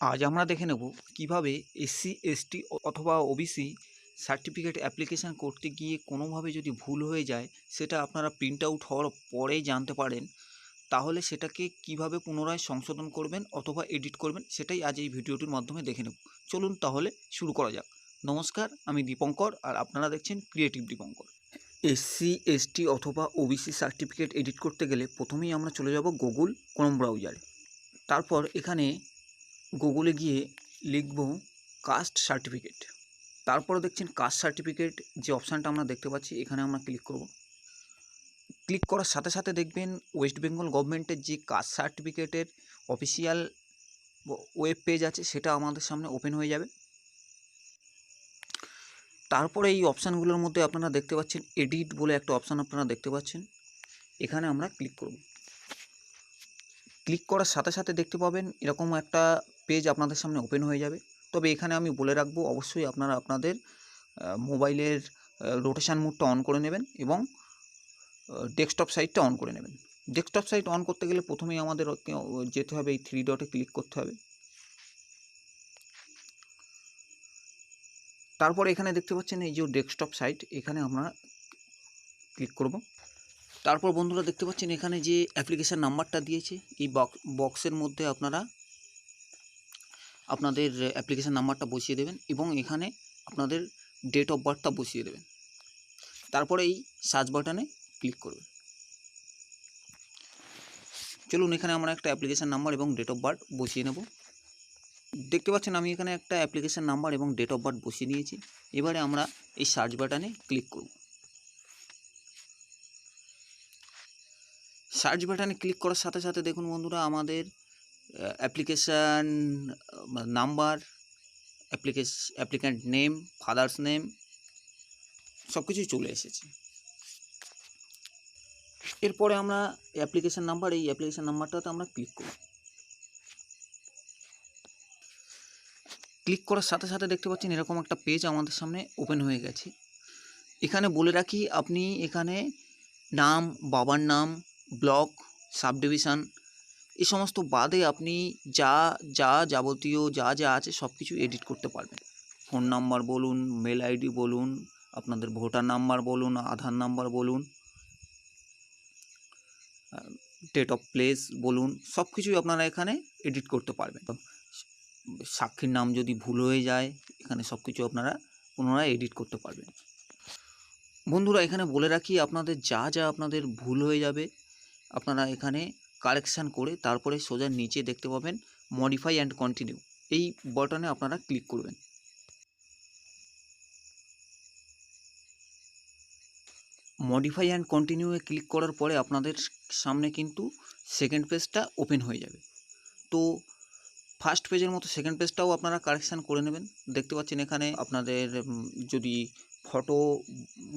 আজ আমরা দেখে নেব কীভাবে এসসি, এসটি অথবা ওবিসি সার্টিফিকেট অ্যাপ্লিকেশান করতে গিয়ে কোনোভাবে যদি ভুল হয়ে যায়, সেটা আপনারা প্রিন্ট আউট হওয়ার পরেই জানতে পারেন। তাহলে সেটাকে কীভাবে পুনরায় সংশোধন করবেন অথবা এডিট করবেন, সেটাই আজ এই ভিডিওটির মাধ্যমে দেখে নেব। চলুন তাহলে শুরু করা যাক। নমস্কার, আমি দীপঙ্কর আর আপনারা দেখছেন ক্রিয়েটিভ দীপঙ্কর। এসসি, এসটি অথবা ওবিসি সার্টিফিকেট এডিট করতে গেলে প্রথমেই আমরা চলে যাব গুগল ক্রোম ব্রাউজারে তারপর এখানে গুগলে গিয়ে লিখব কাস্ট সার্টিফিকেট তারপরে দেখছেন কাস্ট সার্টিফিকেট যে অপশানটা আমরা দেখতে পাচ্ছি, এখানে আমরা ক্লিক করব। ক্লিক করার সাথে সাথে দেখবেন ওয়েস্ট বেঙ্গল গভর্নমেন্টের যে কাস্ট সার্টিফিকেটের অফিসিয়াল ওয়েব পেজ আছে, সেটা আমাদের সামনে ওপেন হয়ে যাবে। তারপরে এই অপশানগুলোর মধ্যে আপনারা দেখতে পাচ্ছেন এডিট বলে একটা অপশান আপনারা দেখতে পাচ্ছেন। এখানে আমরা ক্লিক করব। ক্লিক করার সাথে সাথে দেখতে পাবেন এরকম একটা পেজ আপনাদের সামনে ওপেন হয়ে যাবে। তবে এখানে আমি বলে রাখব, অবশ্যই আপনারা আপনাদের মোবাইলের রোটেশান মোডটা অন করে নেবেন এবং ডেস্কটপ সাইটটা অন করে নেবেন। ডেস্কটপ সাইট অন করতে গেলে প্রথমেই আমাদের যেতে হবে, এই থ্রি ডটে ক্লিক করতে হবে। তারপরে এখানে দেখতে পাচ্ছেন এই যে ডেস্কটপ সাইট এখানে আমরা ক্লিক করব। তারপর বন্ধুরা দেখতে পাচ্ছেন এখানে যে অ্যাপ্লিকেশান নাম্বারটা দিয়েছে, এই বক্স বক্সের মধ্যে আপনারা আপনাদের অ্যাপ্লিকেশান নাম্বারটা বসিয়ে দেবেন এবং এখানে আপনাদের ডেট অফ বার্থটা বসিয়ে দেবেন। তারপরে এই সার্চ বাটনে ক্লিক করবেন। চলুন এখানে আমরা একটা অ্যাপ্লিকেশান নাম্বার এবং ডেট অফ বার্থ বসিয়ে নেব। দেখতে পাচ্ছেন আমি এখানে একটা অ্যাপ্লিকেশান নাম্বার এবং ডেট অফ বার্থ বসিয়ে নিয়েছি। এবারে আমরা এই সার্চ বাটনে ক্লিক করব। সার্চ বাটনে ক্লিক করার সাথে সাথে দেখুন বন্ধুরা, আমাদের application number application applicant name father's name সব কিছুই চলে এসেছে। এরপরে আমরা অ্যাপ্লিকেশান নাম্বার এই অ্যাপ্লিকেশান নাম্বারটাতে আমরা ক্লিক করব ক্লিক করার সাথে সাথে দেখতে পাচ্ছেন এরকম একটা পেজ আমাদের সামনে ওপেন হয়ে গেছে। এখানে বলে রাখি, আপনি এখানে নাম, বাবার নাম ব্লক সাব এই সমস্ত বাদে আপনি যা যা যাবতীয়, যা যা আছে সব কিছু এডিট করতে পারবেন। ফোন নাম্বার বলুন মেল আইডি বলুন, আপনাদের ভোটার নাম্বার বলুন, আধার নাম্বার বলুন ডেট অফ প্লেস বলুন সব কিছুই আপনারা এখানে এডিট করতে পারবেন। সাক্ষীর নাম যদি ভুল হয়ে যায়, এখানে সব কিছু আপনারা পুনরায় এডিট করতে পারবেন। বন্ধুরা, এখানে বলে রাখি, আপনাদের যা যা আপনাদের ভুল হয়ে যাবে, আপনারা এখানে কারেকশান করে তারপরে সোজা নিচে দেখতে পাবেন মডিফাই অ্যান্ড কন্টিনিউ এই বটনে আপনারা ক্লিক করবেন। মডিফাই অ্যান্ড কন্টিনিউয়ে ক্লিক করার পরে আপনাদের সামনে কিন্তু সেকেন্ড পেজটা ওপেন হয়ে যাবে। তো ফার্স্ট পেজের মতো সেকেন্ড পেজটাও আপনারা কারেকশান করে নেবেন। দেখতে পাচ্ছেন এখানে আপনাদের যদি ফটো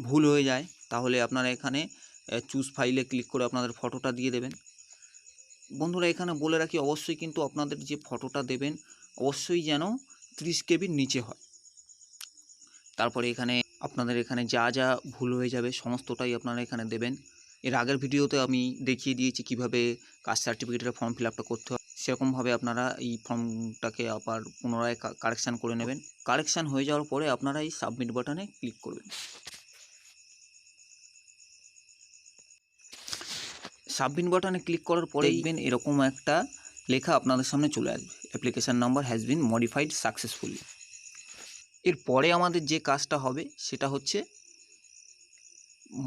ভুল হয়ে যায়, তাহলে আপনারা এখানে চুজ ফাইলে ক্লিক করে আপনাদের ফটোটা দিয়ে দেবেন। বন্ধুরা, এখানে বলে রাখি, অবশ্যই কিন্তু আপনাদের যে ফটোটা দেবেন, অবশ্যই যেন ত্রিশ কেবির নিচে হয়। তারপরে এখানে আপনাদের এখানে যা যা ভুল হয়ে যাবে, সমস্তটাই আপনারা এখানে দেবেন। এর আগের ভিডিওতে আমি দেখিয়ে দিয়েছি কীভাবে কাস্ট সার্টিফিকেটের ফর্ম ফিল আপটা করতে হয়। সেরকমভাবে আপনারা এই ফর্মটাকে আবার পুনরায় কারেকশান করে নেবেন। কারেকশান হয়ে যাওয়ার পরে আপনারা এই সাবমিট বাটনে ক্লিক করবেন। সাবমিট বাটনে ক্লিক করার পরে দেখবেন এরকম একটা লেখা আপনাদের সামনে চলে আসবে। Application number has been modified successfully এরপরে আমাদের যে কাজটা হবে সেটা হচ্ছে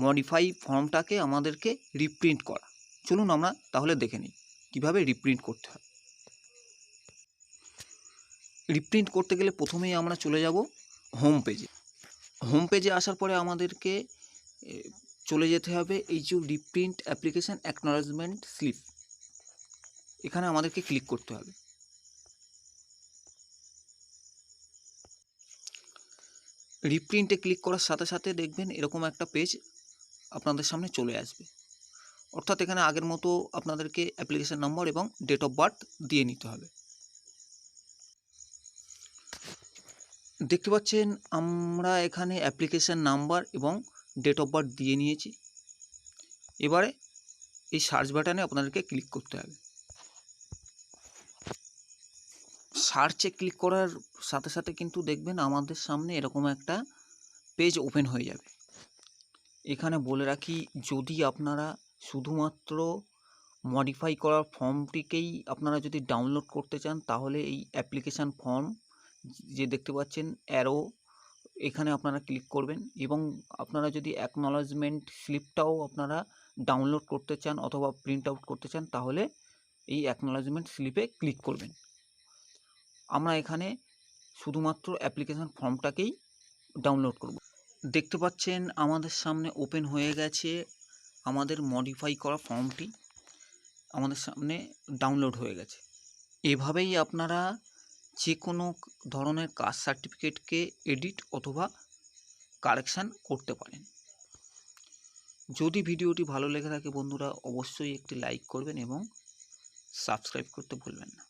মডিফাই ফর্মটাকে আমাদেরকে রিপ্রিন্ট করা। চলুন আমরা তাহলে দেখে নিই কীভাবে রিপ্রিন্ট করতে হয়। রিপ্রিন্ট করতে গেলে প্রথমেই আমরা চলে যাব হোম পেজে হোম পেজে আসার পরে আমাদেরকে চলে যেতে হবে এই যে রিপ্রিন্ট অ্যাপ্লিকেশান অ্যাকনোলেজমেন্ট স্লিপ এখানে আমাদেরকে ক্লিক করতে হবে। রিপ্রিন্টে ক্লিক করার সাথে সাথে দেখবেন এরকম একটা পেজ আপনাদের সামনে চলে আসবে। অর্থাৎ এখানে আগের মতো আপনাদেরকে অ্যাপ্লিকেশান নম্বর এবং ডেট অফ বার্থ দিয়ে নিতে হবে। দেখতে পাচ্ছেন আমরা এখানে অ্যাপ্লিকেশান নাম্বার এবং ডেট অফ বার্থ দিয়ে নিয়েছি। এবারে এই সার্চ বাটনে আপনাদেরকে ক্লিক করতে হবে। সার্চে ক্লিক করার সাথে সাথে কিন্তু দেখবেন আমাদের সামনে এরকম একটা পেজ ওপেন হয়ে যাবে। এখানে বলে রাখি, যদি আপনারা শুধুমাত্র মডিফাই করার ফর্মটিকেই আপনারা যদি ডাউনলোড করতে চান, তাহলে এই অ্যাপ্লিকেশান ফর্ম যে দেখতে পাচ্ছেন অ্যারো এখানে আপনারা ক্লিক করবেন এবং আপনারা যদি অ্যাকনলেজমেন্ট স্লিপটাও আপনারা ডাউনলোড করতে চান অথবা প্রিন্ট আউট করতে চান, তাহলে এই অ্যাকনলেজমেন্ট স্লিপে ক্লিক করবেন। আমরা এখানে শুধুমাত্র অ্যাপ্লিকেশান ফর্মটাকেই ডাউনলোড করব। দেখতে পাচ্ছেন আমাদের সামনে ওপেন হয়ে গেছে আমাদের মডিফাই করা ফর্মটি আমাদের সামনে ডাউনলোড হয়ে গেছে। এভাবেই আপনারা যে কোনো ধরনের কাস্ট সার্টিফিকেটকে এডিট অথবা কারেকশান করতে পারেন। যদি ভিডিওটি ভালো লেগে থাকে বন্ধুরা, অবশ্যই একটি লাইক করবেন এবং সাবস্ক্রাইব করতে ভুলবেন না।